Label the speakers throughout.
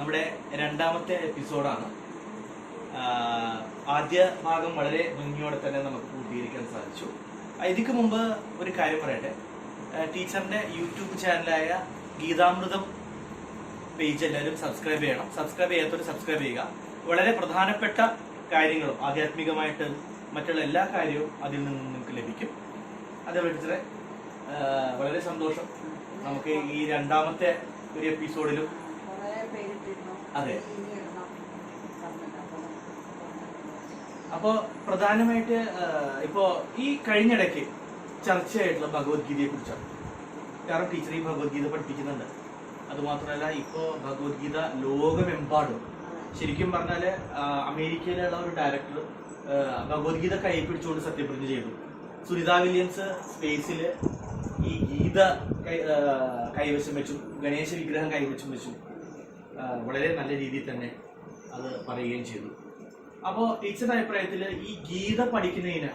Speaker 1: നമ്മുടെ രണ്ടാമത്തെ എപ്പിസോഡാണ്. ആദ്യ ഭാഗം വളരെ ഭംഗിയോടെ തന്നെ നമുക്ക് പൂർത്തീകരിക്കാൻ സാധിച്ചു. ഇതിക്ക് മുമ്പ് ഒരു കാര്യം പറയട്ടെ. ടീച്ചറിന്റെ യൂട്യൂബ് ചാനലായ ഗീതാമൃതം പേജ് എല്ലാവരും സബ്സ്ക്രൈബ് ചെയ്യണം. സബ്സ്ക്രൈബ് ചെയ്യാത്തവർ സബ്സ്ക്രൈബ് ചെയ്യുക. വളരെ പ്രധാനപ്പെട്ട കാര്യങ്ങളും ആധ്യാത്മികമായിട്ട് മറ്റുള്ള എല്ലാ കാര്യവും അതിൽ നിന്ന് നിങ്ങൾക്ക് ലഭിക്കും. അതേപോലെ ടീച്ചറെ വളരെ സന്തോഷം നമുക്ക് ഈ രണ്ടാമത്തെ ഒരു എപ്പിസോഡിലും. അതെ.
Speaker 2: അപ്പോൾ
Speaker 1: പ്രധാനമായിട്ട് ഇപ്പോ ഈ കഴിഞ്ഞിടയ്ക്ക് ചർച്ചയായിട്ടുള്ള ഭഗവത്ഗീതയെ കുറിച്ചാണ് കാരണം ടീച്ചർ ഈ ഭഗവത്ഗീത പഠിപ്പിക്കുന്നുണ്ട്. അതുമാത്രമല്ല ഇപ്പോ ഭഗവത്ഗീത ലോകമെമ്പാടും. ശരിക്കും പറഞ്ഞാൽ അമേരിക്കയിലുള്ള ഒരു ഡയറക്ടർ ഭഗവത്ഗീത കൈ പിടിച്ചുകൊണ്ട് സത്യപ്രതിജ്ഞ ചെയ്തു. സുനിത വില്യംസ് സ്പേസിൽ ഈ ഗീത കൈ- കൈവശം വെച്ചു ഗണേശ വിഗ്രഹം കൈവശം വെച്ചു. വളരെ നല്ല രീതിയിൽ തന്നെ അത് പറയുകയും ചെയ്തു. അപ്പോൾ ടീച്ചറുടെ അഭിപ്രായത്തിൽ ഈ ഗീത പഠിക്കുന്നതിന്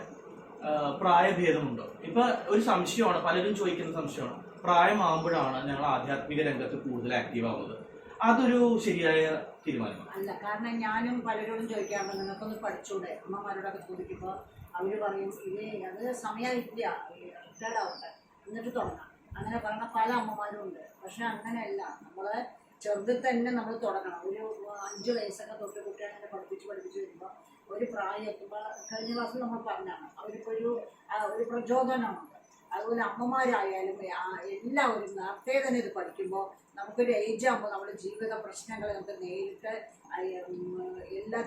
Speaker 1: പ്രായഭേദമുണ്ടോ? ഇപ്പൊ ഒരു സംശയമാണ് പലരും ചോദിക്കുന്ന സംശയമാണ്. പ്രായമാകുമ്പോഴാണ് ഞങ്ങൾ ആധ്യാത്മിക രംഗത്ത് കൂടുതൽ ആക്റ്റീവ് ആവുന്നത്. അതൊരു ശരിയായ തീരുമാനമാണ്.
Speaker 2: അല്ല കാരണം ഞാനും പലരോടും ചോദിക്കാറുണ്ട് നിങ്ങൾക്കൊന്ന് പഠിച്ചൂടെ? അമ്മമാരോടൊക്കെ ചോദിക്കുമ്പോൾ അവർ പറയും ഇത് അത് സമയമില്ല റിട്ടയർഡ് എന്നിട്ട് തുടങ്ങാം. അങ്ങനെ പറയുന്ന പല അമ്മമാരും ഉണ്ട്. പക്ഷെ അങ്ങനെയല്ല നമ്മൾ ചെറുതിൽ തന്നെ നമ്മൾ തുടങ്ങണം. ഒരു അഞ്ച് വയസ്സൊക്കെ തൊട്ട് കുട്ടികളെ പഠിപ്പിച്ച് പഠിപ്പിച്ച് വരുമ്പോൾ ഒരു പ്രായം എത്തുമ്പോൾ കഴിഞ്ഞ ക്ലാസ്സിൽ നമ്മൾ പറഞ്ഞാണ് അവർക്കൊരു ആ, ഒരു പ്രചോദനമുണ്ട്. അതുപോലെ അമ്മമാരായാലും എല്ലാവരും നേരത്തെ തന്നെ ഇത് പഠിക്കുമ്പോൾ നമുക്കൊരു ഏജ് ആകുമ്പോൾ നമ്മുടെ ജീവിത പ്രശ്നങ്ങൾ നമുക്ക് നേരിട്ട്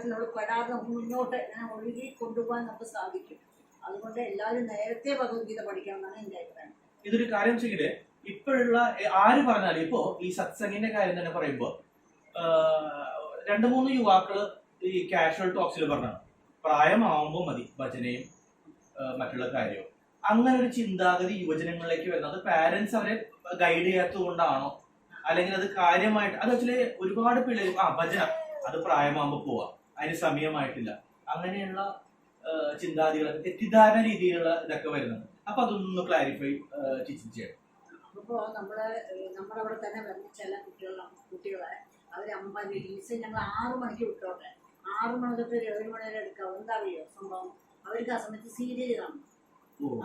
Speaker 2: നമ്മൾ പെടാതെ നമുക്ക് മുന്നോട്ട് ഒഴുകി കൊണ്ടുപോകാൻ നമുക്ക് സാധിക്കും. അതുകൊണ്ട് എല്ലാവരും നേരത്തെ ഭഗവത്ഗീത പഠിക്കണം എന്നാണ് എന്റെ അഭിപ്രായം.
Speaker 1: ഇതൊരു കാര്യം വെച്ചെങ്കിൽ ഇപ്പോഴുള്ള ആര് പറഞ്ഞാലും ഇപ്പോ ഈ സത്സംഗിന്റെ കാര്യം തന്നെ പറയുമ്പോൾ രണ്ട് മൂന്ന് യുവാക്കൾ ഈ കാഷ്വൽ ടോക്സിൽ പറഞ്ഞാണ് പ്രായമാവുമ്പോൾ മതി ഭജനയും മറ്റുള്ള കാര്യവും. അങ്ങനെ ഒരു ചിന്താഗതി യുവജനങ്ങളിലേക്ക് വരുന്നത് പാരന്റ്സ് അവരെ ഗൈഡ് ചെയ്യാത്തത് കൊണ്ടാണോ അല്ലെങ്കിൽ അത് കാര്യമായിട്ട് അത് വെച്ചാൽ ഒരുപാട് പിള്ളേർ ആ ഭജന അത് പ്രായമാകുമ്പോൾ പോവാം അതിന് സമയമായിട്ടില്ല. അങ്ങനെയുള്ള ചിന്താഗതികളൊക്കെ തെറ്റിദ്ധാരണ രീതിയിലുള്ള ഇതൊക്കെ വരുന്നത് അപ്പൊ അതൊന്ന് ക്ലാരിഫൈ ടീച്ചർ ചെയ്യണം
Speaker 2: അപ്പോൾ നമ്മൾ നമ്മളവിടെ തന്നെ വരുന്ന ചില കുട്ടികളാണ് കുട്ടികളെ അവർ അമ്പതി ടീച്ചർ ഞങ്ങൾ ആറു മണിക്ക് വിട്ടോട്ടെ. ആറു മണി തൊട്ട് ഒരു ഏഴ് മണി വരെ എടുക്കാം എന്താ അറിയോ സംഭവം? അവർക്ക് ആ സമയത്ത് സീരിയൽ കാണും.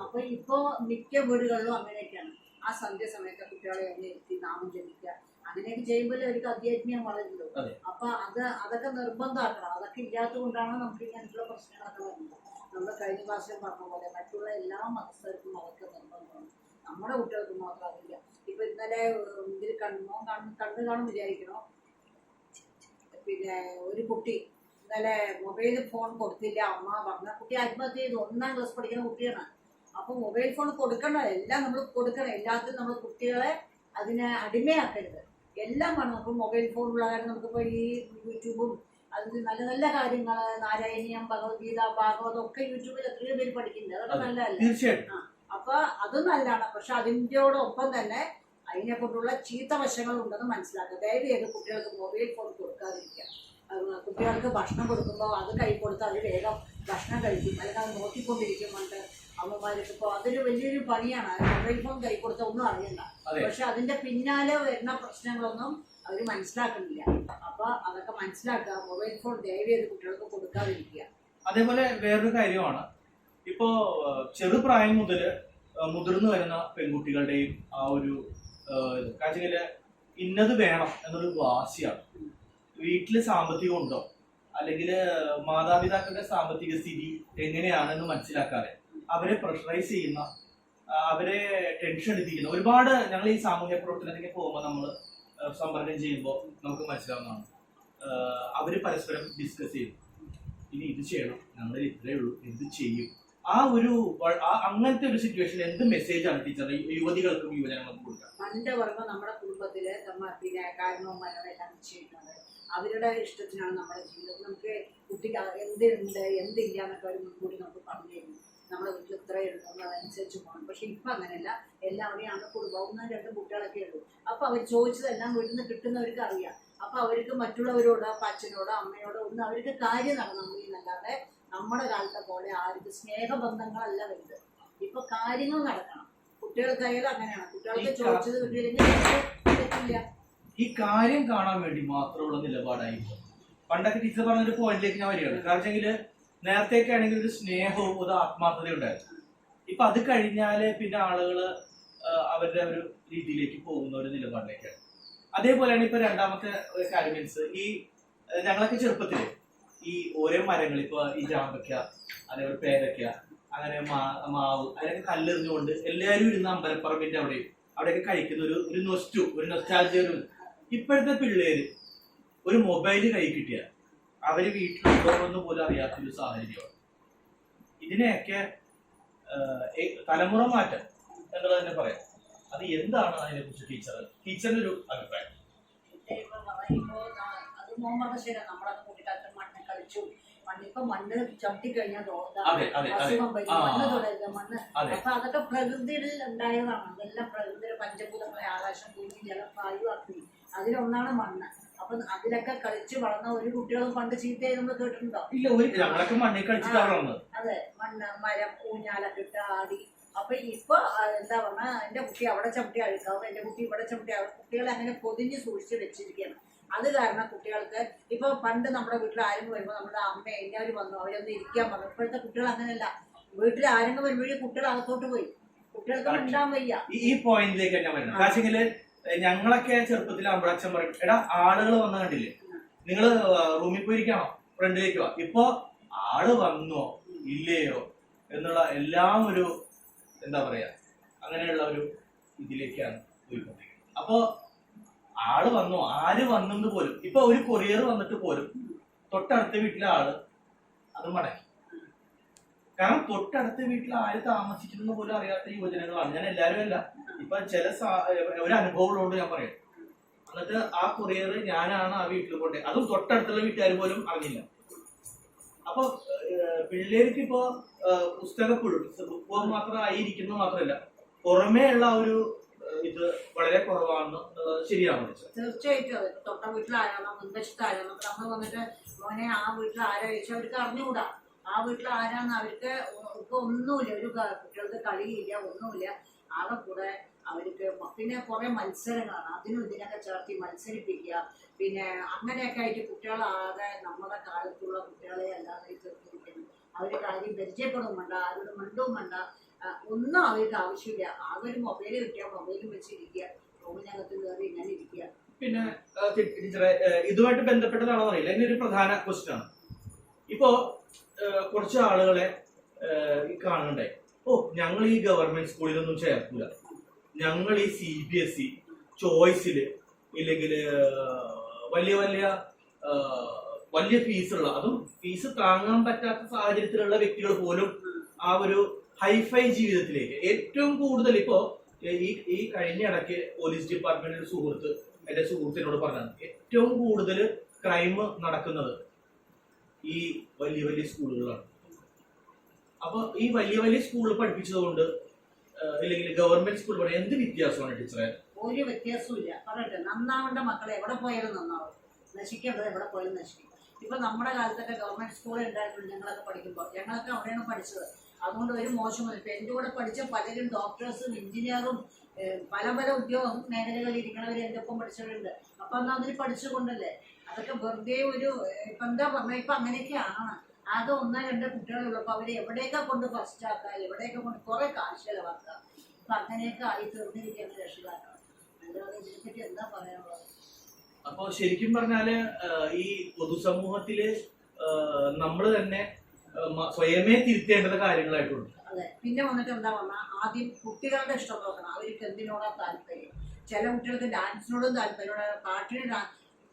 Speaker 2: അപ്പൊ ഇപ്പോ മിക്ക വീടുകളിലും അങ്ങനെയൊക്കെയാണ്. ആ സന്ധ്യ സമയത്ത് കുട്ടികളെ എന്നെ ഇരുത്തി നാമം ജപിക്കുക. അങ്ങനെയൊക്കെ ചെയ്യുമ്പോൾ അവർക്ക് അധ്യാത്മികം വളരുള്ളൂ
Speaker 1: അതെ.
Speaker 2: അപ്പൊ അത് അതൊക്കെ നിർബന്ധമാക്കണം. അതൊക്കെ ഇല്ലാത്തത് കൊണ്ടാണ് നമുക്ക് ഇങ്ങനെയുള്ള പ്രശ്നങ്ങളൊക്കെ വരുന്നത്. നമ്മൾ കഴിഞ്ഞ ക്ലാസ്സിൽ പറഞ്ഞ പോലെ മറ്റുള്ള എല്ലാ മതസ്ഥർക്കും അതൊക്കെ നിർബന്ധമാണ്. നമ്മുടെ കുട്ടികൾക്ക് മാത്രം അതില്ല. ഇപ്പൊ ഇന്നലെ ഇതിൽ കണ്ണോ കണ്ണ് കണ്ണ് കാണും വിചാരിക്കണോ പിന്നെ ഒരു കുട്ടി ഇന്നലെ മൊബൈൽ ഫോൺ കൊടുത്തില്ല. അമ്മ പറഞ്ഞ കുട്ടി ആത്മഹത്യ ചെയ്തു. ഒന്നാം ക്ലാസ് പഠിക്കുന്ന കുട്ടിയാണ്. അപ്പൊ മൊബൈൽ ഫോൺ കൊടുക്കണ്ട. എല്ലാം നമ്മൾ കൊടുക്കണം. എല്ലാത്തിനും നമ്മൾ കുട്ടികളെ അതിനെ അടിമയാക്കരുത്. എല്ലാം വേണം. നമുക്ക് മൊബൈൽ ഫോൺ ഉള്ള കാര്യം നമുക്കിപ്പോൾ ഈ യൂട്യൂബും അതിൽ നല്ല നല്ല കാര്യങ്ങൾ നാരായണീയം ഭഗവത്ഗീത ഭാഗവതം ഒക്കെ യൂട്യൂബിൽ എത്രയോ പേര് പഠിക്കുന്നുണ്ട്. അതൊക്കെ
Speaker 1: അതെ.
Speaker 2: നല്ലതല്ലേ? അപ്പൊ അത് നല്ലതാണ്. പക്ഷെ അതിന്റെയോടൊപ്പം തന്നെ അതിനെ കൊണ്ടുള്ള ചീത്ത വശങ്ങൾ ഉണ്ടെന്ന് മനസ്സിലാക്കുക. ദയവ് ചെയ്ത് കുട്ടികൾക്ക് മൊബൈൽ ഫോൺ കൊടുക്കാതിരിക്കുക. കുട്ടികൾക്ക് ഭക്ഷണം കൊടുക്കുമ്പോൾ അത് കൈ കൊടുത്ത് അവർ വേഗം ഭക്ഷണം കഴിക്കും. അല്ലെങ്കിൽ അത് നോക്കിക്കൊണ്ടിരിക്കുന്നുണ്ട് അമ്മമാർക്ക് ഇപ്പോൾ അതൊരു വലിയൊരു പണിയാണ്. മൊബൈൽ ഫോൺ കൈ കൊടുത്ത ഒന്നും അറിയണ്ട. പക്ഷെ അതിന്റെ പിന്നാലെ വരുന്ന പ്രശ്നങ്ങളൊന്നും അവർ മനസ്സിലാക്കുന്നില്ല. അപ്പൊ അതൊക്കെ മനസ്സിലാക്കുക. മൊബൈൽ ഫോൺ ദയവ് ചെയ്ത് കുട്ടികൾക്ക് കൊടുക്കാതിരിക്കുക.
Speaker 1: അതേപോലെ വേറൊരു കാര്യമാണ്. ഇപ്പോ ചെറുപ്രായം മുതൽ മുതിർന്നു വരുന്ന പെൺകുട്ടികളുടെയും ആ ഒരു കാഴ്ചയിൽ ഇന്നത് വേണം എന്നൊരു വാശിയാണ്. വീട്ടിൽ സാമ്പത്തികം ഉണ്ടോ? അല്ലെങ്കിൽ മാതാപിതാക്കളുടെ സാമ്പത്തിക സ്ഥിതി എങ്ങനെയാണെന്ന് മനസ്സിലാക്കാതെ അവരെ പ്രഷറൈസ് ചെയ്യുന്ന അവരെ ടെൻഷൻ എടുപ്പിക്കുന്ന ഒരുപാട് ഞങ്ങൾ ഈ സാമൂഹ്യ പ്രവർത്തനത്തിലേക്ക് പോകുമ്പോൾ നമ്മൾ സമ്പർക്കം ചെയ്യുമ്പോൾ നമുക്ക് മനസ്സിലാവുന്നതാണ്. അവർ പരസ്പരം ഡിസ്കസ് ചെയ്യും. ഇനി ഇത് ചെയ്യണം. ഞങ്ങൾ ഇത്രയേ ഉള്ളൂ. എന്ത് ചെയ്യും? ആ ഒരു അങ്ങനത്തെ ഒരു സിറ്റുവേഷൻ എന്ത് മെസ്സേജ് ആണ് ടീച്ചർ യുവതികൾക്കും യുവജനങ്ങൾക്കും കൊടുക്കുക?
Speaker 2: പണ്ട് പറയുമ്പോൾ നമ്മുടെ കുടുംബത്തിൽ പിന്നെ എല്ലാം നിശ്ചയിക്കുന്നത് അവരുടെ ഇഷ്ടത്തിനാണ് നമ്മുടെ ജീവിതം. നമുക്ക് കുട്ടിക്ക് എന്തുണ്ട് എന്തില്ല എന്നൊക്കെ അവർ മുൻകൂട്ടി നമുക്ക് പറഞ്ഞു തരും. നമ്മുടെ വീട്ടിൽ ഇത്ര നമ്മൾ അതനുസരിച്ച് പോകണം. പക്ഷെ ഇപ്പം അങ്ങനെയല്ല. എല്ലാവരെയും ആണ് കുടുംബം. ഒന്നും രണ്ടും കുട്ടികളൊക്കെ ഉള്ളൂ. അപ്പോൾ അവർ ചോദിച്ചതെല്ലാം വീട്ടിൽ നിന്ന് കിട്ടുന്നവർക്ക് അറിയാം. അപ്പോൾ അവർക്ക് മറ്റുള്ളവരോട് അപ്പം അച്ഛനോടോ അമ്മയോടോ ഒന്നും അവർക്ക് കാര്യം നടന്നാൽ മതി എന്നല്ലാതെ നമ്മുടെ കാലത്തെ പോലെ ആർക്കും സ്നേഹബന്ധങ്ങളല്ല വരുന്നത് ഇപ്പൊ കാര്യങ്ങൾ നടക്കണം. കുട്ടികൾക്കായാലും അങ്ങനെയാണ്. കുട്ടികൾക്ക് ചോദിച്ചത് കിട്ടിയില്ലെങ്കിൽ
Speaker 1: ഈ കാര്യം കാണാൻ വേണ്ടി മാത്രമുള്ള നിലപാടായി. പണ്ടൊക്കെ ടീച്ചർ പറഞ്ഞൊരു പോയിന്റിലേക്ക് ഞാൻ വരികയാണ്. കാരണം വെച്ചാൽ നേരത്തെയൊക്കെ ആണെങ്കിൽ ഒരു സ്നേഹവും ഒരു ആത്മാർത്ഥതയും ഉണ്ടായിരുന്നു. ഇപ്പൊ അത് കഴിഞ്ഞാൽ പിന്നെ ആളുകൾ അവരുടെ ഒരു രീതിയിലേക്ക് പോകുന്ന ഒരു നിലപാടിലേക്കാണ്. അതേപോലെയാണ് ഇപ്പൊ രണ്ടാമത്തെ കാര്യം മീൻസ് ഈ ഞങ്ങളൊക്കെ ചെറുപ്പത്തിൽ ഈ ഓരോ മരങ്ങൾ ഇപ്പൊ ഈ ജാമ്പക്ക അതേപോലെ പേരക്ക അങ്ങനെ മാവ് അതിനൊക്കെ കല്ലെറിഞ്ഞുകൊണ്ട് എല്ലാവരും ഇരുന്ന് അമ്പലപ്പറമ്പിന്റെ അവിടെ അവിടെയൊക്കെ കഴിക്കുന്ന ഒരു ഒരു നൊസ്റ്റു ഒരു നൊസ്റ്റാജിയൊരു ഇപ്പോഴത്തെ പിള്ളേര് ഒരു മൊബൈൽ കൈ കിട്ടിയ അവർ വീട്ടിലുണ്ടോന്ന് പോലും അറിയാത്തൊരു സാഹചര്യമാണ്. ഇതിനെയൊക്കെ തലമുറ മാറ്റം എന്നുള്ളത് തന്നെ പറയാം. അത് എന്താണ് അതിനെ കുറിച്ച് ടീച്ചർ ടീച്ചറിന്റെ ഒരു അഭിപ്രായം
Speaker 2: നമ്മളൊക്കെ കൂട്ടിക്കാലത്ത് മണ്ണ് ചവിട്ടി കഴിഞ്ഞാൽ
Speaker 1: അതെ, അതെ, അതെ.
Speaker 2: അസുഖം
Speaker 1: ആ.
Speaker 2: മണ്ണ് തുടരുക മണ്ണ്. അപ്പൊ അതൊക്കെ പ്രകൃതിയിൽ ഉണ്ടായതാണ്. അതെല്ലാം പ്രകൃതിയുടെ പഞ്ചഭൂതങ്ങളെ ആകാശം ഭൂമി ജലം വായു അഗ്നി. അതിലൊന്നാണ് മണ്ണ്. അപ്പൊ അതിലൊക്കെ കളിച്ച് വളർന്ന ഒരു കുട്ടികളും പണ്ട് ചീത്തയായി നമ്മൾ കേട്ടിട്ടുണ്ടോ?
Speaker 1: ഇല്ല ഒരു ഞങ്ങളൊക്കെ മണ്ണിൽ കളിച്ചിട്ടാണ്
Speaker 2: അതെ. മണ്ണ് മരം ഊഞ്ഞാലൊക്കെ ഇട്ട് ആടി. അപ്പൊ ഇപ്പൊ എന്താ പറഞ്ഞാ എന്റെ കുട്ടി അവിടെ ചവിട്ടി അഴുക്കാവും. എന്റെ കുട്ടി ഇവിടെ ചവിട്ടി അഴുക്കും. കുട്ടികളെ അങ്ങനെ പൊതിഞ്ഞ് സൂക്ഷിച്ച് വെച്ചിരിക്കുകയാണ്. അത് കാരണം കുട്ടികൾക്ക് ഇപ്പൊ പണ്ട് നമ്മുടെ വീട്ടിൽ ആരെങ്കിലും വരുമ്പോൾ നമ്മുടെ അമ്മ എല്ലാവരും വന്നു. അവരൊന്ന് ഇരിക്കാൻ പറഞ്ഞു. ഇപ്പോഴത്തെ കുട്ടികൾ അങ്ങനെയല്ല. വീട്ടിൽ ആരെങ്കിലും വരുമ്പോഴേ കുട്ടികൾ അകത്തോട്ട് പോയി. കുട്ടികൾക്ക് ഉണ്ടാൻ വയ്യ.
Speaker 1: ഈ പോയിന്റിലേക്ക് തന്നെ വരുന്നത് കാശെങ്കിൽ ഞങ്ങളൊക്കെ ചെറുപ്പത്തിൽ അമ്പളച്ചൻ പറയും എടാ ആളുകൾ വന്ന കണ്ടില്ലേ? നിങ്ങൾ റൂമിൽ പോയിരിക്കണോ? ഫ്രണ്ടിലേക്ക് വാ. ഇപ്പൊ ആൾ വന്നോ? ഇല്ലയോ? എന്നുള്ള എല്ലാം ഒരു എന്താ പറയാ അങ്ങനെയുള്ള ഒരു ഇതിലേക്കാണ് പോയിക്കൊണ്ടിരിക്കുന്നത്. അപ്പോ ആൾ വന്നു ആര് വന്നെന്ന് പോലും. ഇപ്പൊ ഒരു കൊറിയർ വന്നിട്ട് പോലും തൊട്ടടുത്ത വീട്ടിലെ ആൾ അത് മടക്കി കാരണം തൊട്ടടുത്ത വീട്ടിൽ ആര് താമസിക്കുന്നു പോലും അറിയാത്ത യുവജനങ്ങളാണ്. ഞാൻ എല്ലാവരും അല്ല. ഇപ്പൊ ചില ഒരു അനുഭവമുള്ളതുകൊണ്ട് ഞാൻ പറയാം. എന്നിട്ട് ആ കൊറിയർ ഞാനാണ് ആ വീട്ടിൽ കൊണ്ടേ അതും തൊട്ടടുത്തുള്ള വീട്ടുകാർ പോലും അറിഞ്ഞില്ല. അപ്പൊ പിള്ളേർക്ക് ഇപ്പോ പുസ്തകപ്പുഴു പുസ്തകം മാത്രം ആയിരിക്കുന്നത് മാത്രമല്ല പുറമേ ഉള്ള ഒരു ഇത് വളരെ കുറവാണെന്ന് ശരിയാണെന്ന് വെച്ചാൽ.
Speaker 2: തീർച്ചയായിട്ടും അതെ. തൊട്ട വീട്ടിൽ ആരാണോ മുൻവശത്ത് ആരാണോ നമ്മൾ വന്നിട്ട് മോനെ ആ വീട്ടിൽ ആരാ അവർക്ക് അറിഞ്ഞുകൂടാ. ആ വീട്ടിൽ ആരാന്ന് അവർക്ക് ഇപ്പൊ ഒന്നുമില്ല. ഒരു കുട്ടികൾക്ക് കളിയില്ല ഒന്നുമില്ല. ആകെ കൂടെ അവർക്ക് പിന്നെ കുറെ മത്സരങ്ങളാണ്. അതിനും ഇതിനൊക്കെ ചേർത്തി മത്സരിപ്പിക്കുക. പിന്നെ അങ്ങനെയൊക്കെ ആയിട്ട് കുട്ടികളാകെ നമ്മുടെ കാലത്തുള്ള കുട്ടികളെ അല്ലാതെ തീർത്തിരിക്കുന്നു അവർ കാര്യം പരിചയപ്പെടും വേണ്ട ആരോട് മിണ്ടും വേണ്ട. ഒന്നും അവർക്ക് ആവശ്യമില്ല. ആകെ ഒരു മൊബൈൽ കിട്ടിയാൽ മൊബൈലും വെച്ചിരിക്കുക. റൂമിനകത്ത് കയറി ഇങ്ങനെ ഇരിക്കുക.
Speaker 1: പിന്നെ ഇതുമായിട്ട് ബന്ധപ്പെട്ടതാണോ അറിയില്ല. ഇതിനൊരു പ്രധാന ക്വസ്റ്റ്യൻ ആണ്. ഇപ്പോ കുറച്ച് ആളുകളെ കാണണ്ടേ ഓ ഞങ്ങൾ ഈ ഗവൺമെന്റ് സ്കൂളിലൊന്നും ചേർക്കില്ല ഞങ്ങൾ ഈ സി ബി എസ് ഇ ചോയ്സിൽ ഇല്ലെങ്കിൽ വലിയ വലിയ വലിയ ഫീസുള്ള അതും ഫീസ് താങ്ങാൻ പറ്റാത്ത സാഹചര്യത്തിലുള്ള വ്യക്തികൾ പോലും ആ ഒരു ഹൈഫൈ ജീവിതത്തിലേക്ക്. ഏറ്റവും കൂടുതൽ ഇപ്പോ ഈ ഈ കഴിഞ്ഞ ഇടയ്ക്ക് പോലീസ് ഡിപ്പാർട്ട്മെന്റിന്റെ സുഹൃത്ത് എന്റെ സുഹൃത്തിനോട് പറഞ്ഞത് ഏറ്റവും കൂടുതൽ ക്രൈം നടക്കുന്നത് ഈ വലിയ വലിയ സ്കൂളുകളാണ്. അപ്പൊ ഈ വലിയ വലിയ സ്കൂളിൽ പഠിപ്പിച്ചതുകൊണ്ട് അല്ലെങ്കിൽ ഗവൺമെന്റ് സ്കൂൾ പഠിച്ച എന്ത് വ്യത്യാസമാണ് ടീച്ചറെ?
Speaker 2: ഒരു വ്യത്യാസവും ഇല്ല പറയട്ടെ നന്നാവേണ്ട മക്കളെ. എവിടെ പോയാലും നന്നാവും. നശിക്കേണ്ടത് എവിടെ പോയാലും നശിക്കും. ഇപ്പൊ നമ്മുടെ കാലത്തൊക്കെ ഗവൺമെന്റ് സ്കൂളിൽ ഉണ്ടായിരുന്നു ഞങ്ങളൊക്കെ പഠിക്കുമ്പോൾ ഞങ്ങളൊക്കെ അവിടെയാണ് പഠിച്ചത്. അതുകൊണ്ട് ഒരു മോശമല്ല ഇപ്പൊ എന്റെ കൂടെ പഠിച്ച പലരും ഡോക്ടേഴ്സും എഞ്ചിനീയറും പല പല ഉദ്യോഗ മേഖലകളിൽ ഇരിക്കണവർ എന്റെ ഒപ്പം പഠിച്ചവരുണ്ട്. അപ്പൊ അന്ന് അതിൽ പഠിച്ചുകൊണ്ടല്ലേ? അതൊക്കെ വെറുതെ ഒരു ഇപ്പൊ എന്താ പറഞ്ഞ ഇപ്പൊ അങ്ങനെയൊക്കെയാണ് ആകെ ഒന്നോ രണ്ടോ കുട്ടികളുള്ളപ്പോൾ അവരെ എവിടെയൊക്കെ കൊണ്ട് ഫസ്റ്റ് ആക്കുക എവിടെയൊക്കെ കൊണ്ട് കുറെ കാശ് ചെലവാക്കുക ഇപ്പൊ അങ്ങനെയൊക്കെ ആയി തീർന്നിരിക്കുകയാണ് രക്ഷിതാക്കൾ അല്ലാതെ ഇതിനെപ്പറ്റി എന്താ പറയാനുള്ളത്?
Speaker 1: അപ്പൊ ശരിക്കും പറഞ്ഞാൽ ഈ പൊതുസമൂഹത്തിൽ നമ്മൾ തന്നെ സ്വയമേ തിരുത്തേണ്ടത് കാര്യങ്ങളായിട്ടുണ്ട്
Speaker 2: പിന്നെ വന്നിട്ട് എന്താ പറഞ്ഞാൽ ആദ്യം കുട്ടികളുടെ ഇഷ്ടം നോക്കണം. അവർക്ക് എന്തിനോടാ താല്പര്യം? ചില കുട്ടികൾക്ക് ഡാൻസിനോടും താല്പര്യം പാട്ടിന്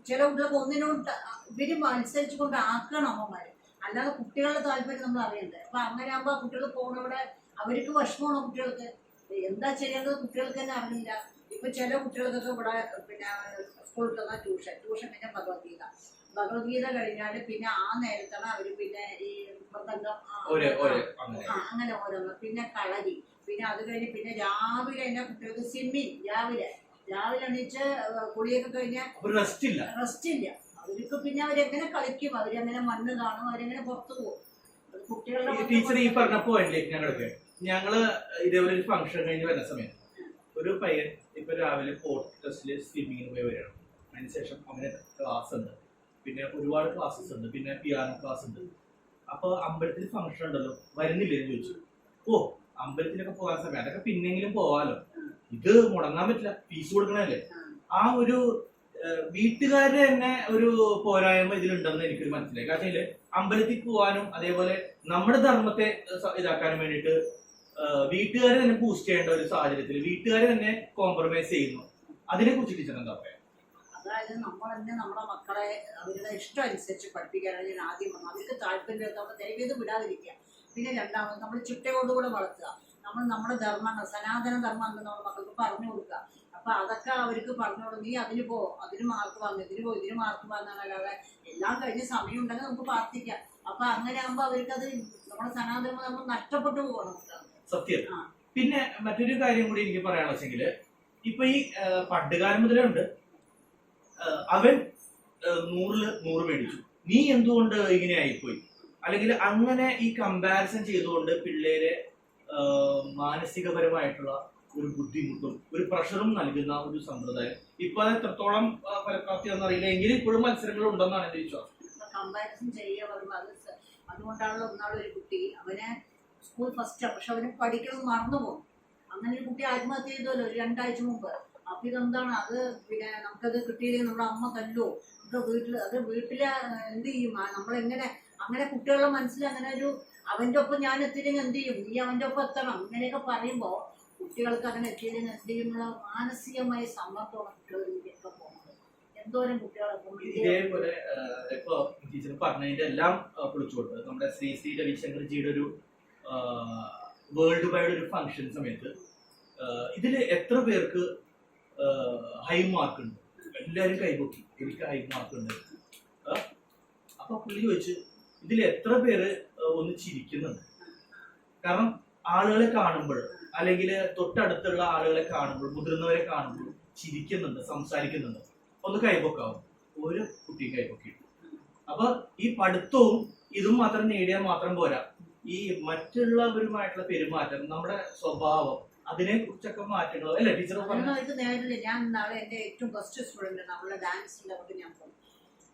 Speaker 2: ചില കുട്ടികൾക്ക് ഒന്നിനോട് ഇവർ മത്സരിച്ചു കൊണ്ട് ആക്കണം അമ്മമാര്. അല്ലാതെ കുട്ടികളുടെ താല്പര്യം നമ്മൾ അറിയണ്ടേ. അപ്പൊ അങ്ങനെ ആകുമ്പോ കുട്ടികൾ പോണവിടെ അവർക്ക് വിഷമമാണ് കുട്ടികൾക്ക്? എന്താ ചെയ്യേണ്ടത് കുട്ടികൾക്ക് തന്നെ അറിയില്ല. ഇപ്പൊ ചില കുട്ടികൾക്കൊക്കെ ഇവിടെ പിന്നെ സ്കൂളിൽ തന്നെ ട്യൂഷൻ. ട്യൂഷൻ പിന്നെ ഭഗവത്ഗീത. ഭഗവത്ഗീത കഴിഞ്ഞാൽ പിന്നെ ആ നേരത്താണ് അവർ പിന്നെ ഈ
Speaker 1: മൃതംഗം അങ്ങനെ.
Speaker 2: ഓരോന്ന്. പിന്നെ കളരി. പിന്നെ അത് കഴിഞ്ഞ് പിന്നെ രാവിലെ എന്നെ കുട്ടികൾക്ക്? സ്വിമ്മിങ് രാവിലെ. രാവിലെ എണീച്ച് കുളിയൊക്കെ
Speaker 1: കഴിഞ്ഞ റെസ്റ്റ് ഇല്ല
Speaker 2: റെസ്റ്റ് ഇല്ല അവർക്ക് പിന്നെ അവരെങ്ങനെ കളിക്കും? അവരെങ്ങനെ മണ്ണ് കാണും? അവരെങ്ങനെ പുറത്തു പോകും? കുട്ടികളുടെ
Speaker 1: ടീച്ചർ ഈ പറഞ്ഞപ്പോ ഞങ്ങൾക്ക് ഞങ്ങൾ ഇതേപോലെ ഒരു ഫംഗ്ഷൻ കഴിഞ്ഞ് വരുന്ന സമയത്ത് ഒരു പയ്യൻ ഇപ്പൊ രാവിലെ പോർട്ട് ടെസ്റ്റിൽ സ്വിമ്മിങ്ങിന് പോയി വരികയാണ്. അതിനുശേഷം അവന് ക്ലാസ് ഉണ്ട്. പിന്നെ ഒരുപാട് ക്ലാസ്സസ് ഉണ്ട്. പിന്നെ പിയാനോ ക്ലാസ് ഉണ്ട്. അപ്പൊ അമ്പലത്തിൽ ഫംഗ്ഷൻ ഉണ്ടല്ലോ. വരുന്നില്ലേ എന്ന് ചോദിച്ചു. ഓ അമ്പലത്തിലൊക്കെ പോകാൻ സമയം. അതൊക്കെ പിന്നെങ്കിലും പോവാലോ. ഇത് മുടങ്ങാൻ പറ്റില്ല. ഫീസ് കൊടുക്കണല്ലേ. ആ ഒരു വീട്ടുകാരുടെ തന്നെ ഒരു പോരായ്മ ഇതിലുണ്ടെന്ന് എനിക്കൊരു മനസ്സിലായി. കാരണം അമ്പലത്തിൽ പോവാനും അതേപോലെ നമ്മുടെ ധർമ്മത്തെ ഇതാക്കാനും വേണ്ടിയിട്ട് വീട്ടുകാരെ തന്നെ ബൂസ്റ്റ് ചെയ്യേണ്ട ഒരു സാഹചര്യത്തിൽ വീട്ടുകാരെ തന്നെ കോംപ്രമൈസ് ചെയ്യുന്നു. അതിനെ കുറിച്ച് ടീച്ചർ എന്താ പറയാ?
Speaker 2: അതായത് നമ്മൾ തന്നെ നമ്മുടെ മക്കളെ അവരുടെ ഇഷ്ടം അനുസരിച്ച് പഠിപ്പിക്കാനാണ് ഞാൻ ആദ്യം പറഞ്ഞു അവർക്ക് താല്പര്യം നമ്മൾ ദൈവീതം വിടാതിരിക്കുക. പിന്നെ രണ്ടാമത് നമ്മൾ ചിട്ടയോടുകൂടെ വളർത്തുക. നമ്മൾ നമ്മുടെ ധർമ്മങ്ങൾ സനാതന ധർമ്മം എന്ന് നമ്മുടെ മക്കൾക്ക് പറഞ്ഞു കൊടുക്കുക. അപ്പൊ അതൊക്കെ അവർക്ക് പറഞ്ഞു കൊടുക്കും നീ അതിന് പോ അതിന് മാർക്ക് വാങ്ങും ഇതിന് പോ ഇതിന് മാർക്ക് വാങ്ങാനല്ലാതെ എല്ലാം കഴിഞ്ഞ് സമയം ഉണ്ടെങ്കിൽ നമുക്ക് പ്രാർത്ഥിക്കാം. അപ്പൊ അങ്ങനെ ആകുമ്പോൾ അവർക്കത് നമ്മുടെ സനാതന ധർമ്മം നഷ്ടപ്പെട്ടു പോകണം
Speaker 1: സത്യം. പിന്നെ മറ്റൊരു കാര്യം കൂടി എനിക്ക് പറയാനുള്ള ഇപ്പൊ ഈ പണ്ടുകാലം മുതലേ ഉണ്ട്. അവൻ നൂറിൽ നൂറ് മേടിച്ചു. നീ എന്തുകൊണ്ട് ഇങ്ങനെ ആയിപ്പോയി? അല്ലെങ്കിൽ അങ്ങനെ ഈ കമ്പാരിസൺ ചെയ്തുകൊണ്ട് പിള്ളേരെ മാനസികപരമായിട്ടുള്ള ഒരു ബുദ്ധിമുട്ടും ഒരു പ്രഷറും നൽകുന്ന ഒരു സമ്പ്രദായം. ഇപ്പൊ അത് എത്രത്തോളം ഫലപ്രാപ്തി അറിയില്ല. എങ്കിലും ഇപ്പോഴും മത്സരങ്ങൾ ഉണ്ടെന്നാണ് എന്റെ വിശ്വാസം.
Speaker 2: കമ്പാരിസൺ അതുകൊണ്ടാണല്ലോ ഒന്നാളൊരു കുട്ടി അവനെ സ്കൂൾ ഫസ്റ്റ് പക്ഷെ അവന് പഠിക്കണം മറന്നുപോകും. അങ്ങനെ ഒരു കുട്ടി ആത്മഹത്യ ചെയ്തല്ലോ ഒരു രണ്ടാഴ്ച മുമ്പ്. അപ്പൊ ഇതെന്താണ്? അത് പിന്നെ നമുക്കത് കിട്ടിയില്ലെങ്കിൽ നമ്മുടെ അമ്മ തല്ലോ. നമ്മുടെ വീട്ടിൽ അത് വീട്ടിൽ എന്ത് ചെയ്യും? നമ്മളെങ്ങനെ അങ്ങനെ കുട്ടികളുടെ മനസ്സിൽ അങ്ങനെ ഒരു അവന്റെ ഒപ്പം ഞാൻ എത്തിയില്ലെങ്കിൽ എന്ത് ചെയ്യും? നീ അവന്റെ ഒപ്പം എത്തണം. അങ്ങനെയൊക്കെ പറയുമ്പോൾ കുട്ടികൾക്ക് അങ്ങനെ എത്തിയില്ലെങ്കിൽ എന്ത് ചെയ്യുമ്പോൾ മാനസികമായ സമ്മർദ്ദമാണ് കുട്ടികളിലേക്കൊക്കെ
Speaker 1: നമ്മുടെ ശ്രീ ശ്രീ രവിശങ്കർജിയുടെ ഒരു വേൾഡ് വൈഡ് ഒരു ഫംഗ്ഷൻ സമയത്ത് ഇതിൽ എത്ര പേർക്ക് ഹൈ മാർക്ക് ഉണ്ട്. എല്ലാവരും കൈപൊക്കി. എനിക്ക് ഹൈ മാർക്ക് ഉണ്ട്. അപ്പൊ പുള്ളി ചോദിച്ചു ഇതിൽ എത്ര പേര് ഒന്ന് ചിരിക്കുന്നുണ്ട് കാരണം ആളുകളെ കാണുമ്പോൾ അല്ലെങ്കിൽ തൊട്ടടുത്തുള്ള ആളുകളെ കാണുമ്പോൾ മുതിർന്നവരെ കാണുമ്പോൾ ചിരിക്കുന്നുണ്ട് സംസാരിക്കുന്നുണ്ട്. ഒന്ന് കൈപൊക്കാവും. ഒരു കുട്ടി കൈപൊക്കി അപ്പൊ ഈ പഠിത്തവും ഇതും മാത്രം നേടിയാൽ മാത്രം പോരാ. ഈ മറ്റുള്ളവരുമായിട്ടുള്ള പെരുമാറ്റം നമ്മുടെ സ്വഭാവം അതിനെ കുറിച്ചൊക്കെ മാറ്റങ്ങൾ അല്ലേ? ടീച്ചർ
Speaker 2: അവർക്ക് നേരില്ല ഞാൻ നാളെ എന്റെ ഏറ്റവും ബെസ്റ്റ് സ്റ്റുഡന്റ് അവളുടെ ഡാൻസിന്റെ അവർക്ക് ഞാൻ പോകും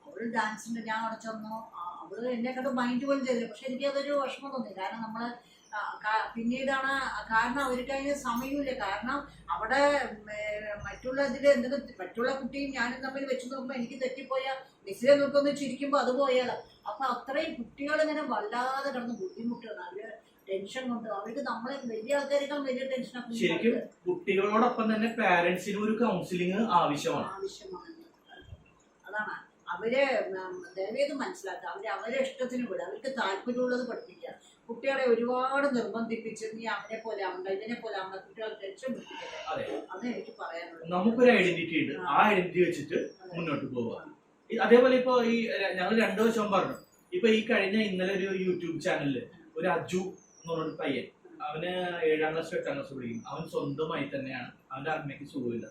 Speaker 2: അവൾ ഡാൻസിന്റെ ഞാൻ അവിടെ ചെന്നു. അവൾ എന്നെ കണ്ട് മൈൻഡ് പോലും ചെയ്തില്ല പക്ഷെ എനിക്ക് അതൊരു വിഷമം തോന്നി. കാരണം നമ്മൾ പിന്നീടാണ് കാരണം അവർക്ക് അതിന് സമയമില്ല. കാരണം അവിടെ മറ്റുള്ള ഇതിൽ എന്തെങ്കിലും മറ്റുള്ള കുട്ടിയും ഞാനും തമ്മിൽ വെച്ച് നോക്കുമ്പോൾ എനിക്ക് തെറ്റിപ്പോയ. മിസ്സിലെ നോക്കൊന്ന് ചിരിക്കുമ്പോൾ അത് പോയാലോ. അപ്പൊ അത്രയും കുട്ടികൾ ഇങ്ങനെ വല്ലാതെ കിടന്ന് ബുദ്ധിമുട്ടാണ്. അവർ ടെൻഷൻ കൊണ്ട് അവർക്ക് നമ്മളെ വലിയ ആൾക്കാരെക്കാൾ വലിയ ടെൻഷൻ
Speaker 1: ശരിക്കും കുട്ടികളോടൊപ്പം തന്നെ പാരന്റ്സിന് ഒരു കൗൺസിലിംഗ് ആവശ്യമാണ്.
Speaker 2: ആവശ്യമാണ്. അതാണ്. അവരെ ദയവേത് മനസ്സിലാക്കുക. അവരെ അവരെ ഇഷ്ടത്തിന് വിടുക അവർക്ക് താല്പര്യമുള്ളത് പഠിപ്പിക്കുക. കുട്ടികളെ ഒരുപാട് നിർബന്ധിപ്പിച്ച് നീ അവനെ പോലെ ആവണ്ട ഇതിനെ പോലെ ആവണ്ട കുട്ടികളെ ടെൻഷൻ പിടിപ്പിക്കട്ടെ
Speaker 1: അതെ.
Speaker 2: എനിക്ക് പറയാനുള്ളത്.
Speaker 1: നമുക്കൊരു ഐഡന്റിറ്റി ഉണ്ട്. ആ ഐഡന്റിറ്റി വെച്ചിട്ട് മുന്നോട്ട് പോവുക. അതേപോലെ ഇപ്പൊ ഈ ഞങ്ങൾ രണ്ടു വശം പറഞ്ഞു. ഇപ്പൊ ഈ കഴിഞ്ഞ ഇന്നലെ ഒരു യൂട്യൂബ് ചാനലിൽ ഒരു അജു പറഞ്ഞൊരു പയ്യൻ. അവന് ഏഴാം ക്ലാസ് എട്ടാം ക്ലാസ് പഠിക്കും. അവൻ സ്വന്തമായി തന്നെയാണ്. അവന്റെ അമ്മയ്ക്ക് സുഖമില്ല.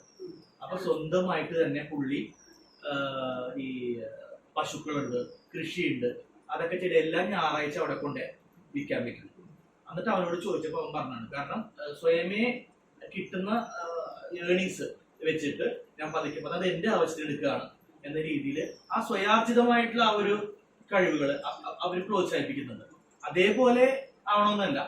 Speaker 1: അപ്പൊ സ്വന്തമായിട്ട് തന്നെ പുള്ളി ഈ പശുക്കളുണ്ട് കൃഷിയുണ്ട് അതൊക്കെ ചെയ്ത് എല്ലാ ഞായറാഴ്ച അവിടെ കൊണ്ട് വിൽക്കാൻ വെക്കും എന്നിട്ട് അവനോട് ചോദിച്ചപ്പോൾ അവൻ പറഞ്ഞാണ് കാരണം സ്വയമേ കിട്ടുന്ന ഏണിങ്സ് വെച്ചിട്ട് ഞാൻ പതുക്കെ പറഞ്ഞത് അത് എന്റെ ആവശ്യത്തിന് എടുക്കുകയാണ് എന്ന രീതിയിൽ ആ സ്വയാർജിതമായിട്ടുള്ള ആ ഒരു കഴിവുകൾ അവർ പ്രോത്സാഹിപ്പിക്കുന്നുണ്ട്. അതേപോലെ ആവണമെന്നല്ല.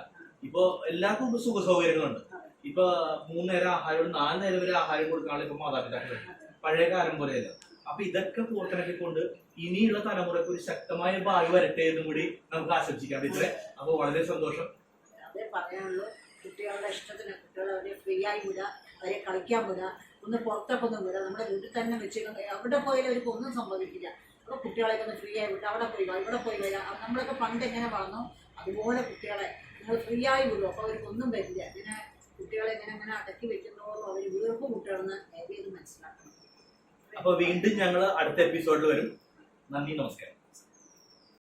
Speaker 1: ഇപ്പൊ എല്ലാവർക്കും സുഖ സൗകര്യങ്ങളുണ്ട് ഇപ്പൊ മൂന്ന് നേരം ആഹാരം നാല് നേരം വരെ ആഹാരം കൊടുക്കാനുള്ള ഇപ്പൊ മാതാപിതാക്കൾ പഴയ കാലം പോലെയല്ല. അപ്പൊ ഇതൊക്കെ പൂർത്തനാക്കിക്കൊണ്ട് ഇനിയുള്ള തലമുറയ്ക്ക് ഒരു ശക്തമായ ഭാവി വരട്ടെ എന്നും കൂടി നമുക്ക് ആശംസിക്കാം. ടീച്ചറെ അപ്പൊ വളരെ സന്തോഷം.
Speaker 2: അതേ പറയാനുള്ളൂ. കുട്ടികളുടെ ഇഷ്ടത്തിന് കുട്ടികളെ അവരെ ഫ്രീ ആയി വിടുക അവരെ കളിക്കാൻ വിടുക ഒന്ന് പുറത്തൊക്കെ ഒന്ന് വിടുക. നമ്മുടെ വീട്ടിൽ തന്നെ വെച്ച് എവിടെ പോയാലും അവർക്ക് ഒന്നും സംഭവിക്കില്ല. അപ്പോൾ കുട്ടികളെ ഒന്ന് ഫ്രീ ആയി വിട്ട് അവിടെ പോയി ഇവിടെ പോയി വരാം. നമ്മളൊക്കെ പണ്ട് എങ്ങനെ വളർന്നു? അതുപോലെ കുട്ടികളെ നിങ്ങൾ ഫ്രീ ആയി വിടും. അപ്പോൾ അവർക്ക് ഒന്നും വരില്ല. ഇങ്ങനെ കുട്ടികളെ ഇങ്ങനെ ഇങ്ങനെ അടക്കി വെക്കുന്നതോളം അവർ വീർപ്പ് കുട്ടികളെന്ന് ദയവേത് മനസ്സിലാക്കണം.
Speaker 1: അപ്പോൾ വീണ്ടും ഞങ്ങൾ അടുത്ത എപ്പിസോഡിൽ വരും. നന്ദി നമസ്കാരം.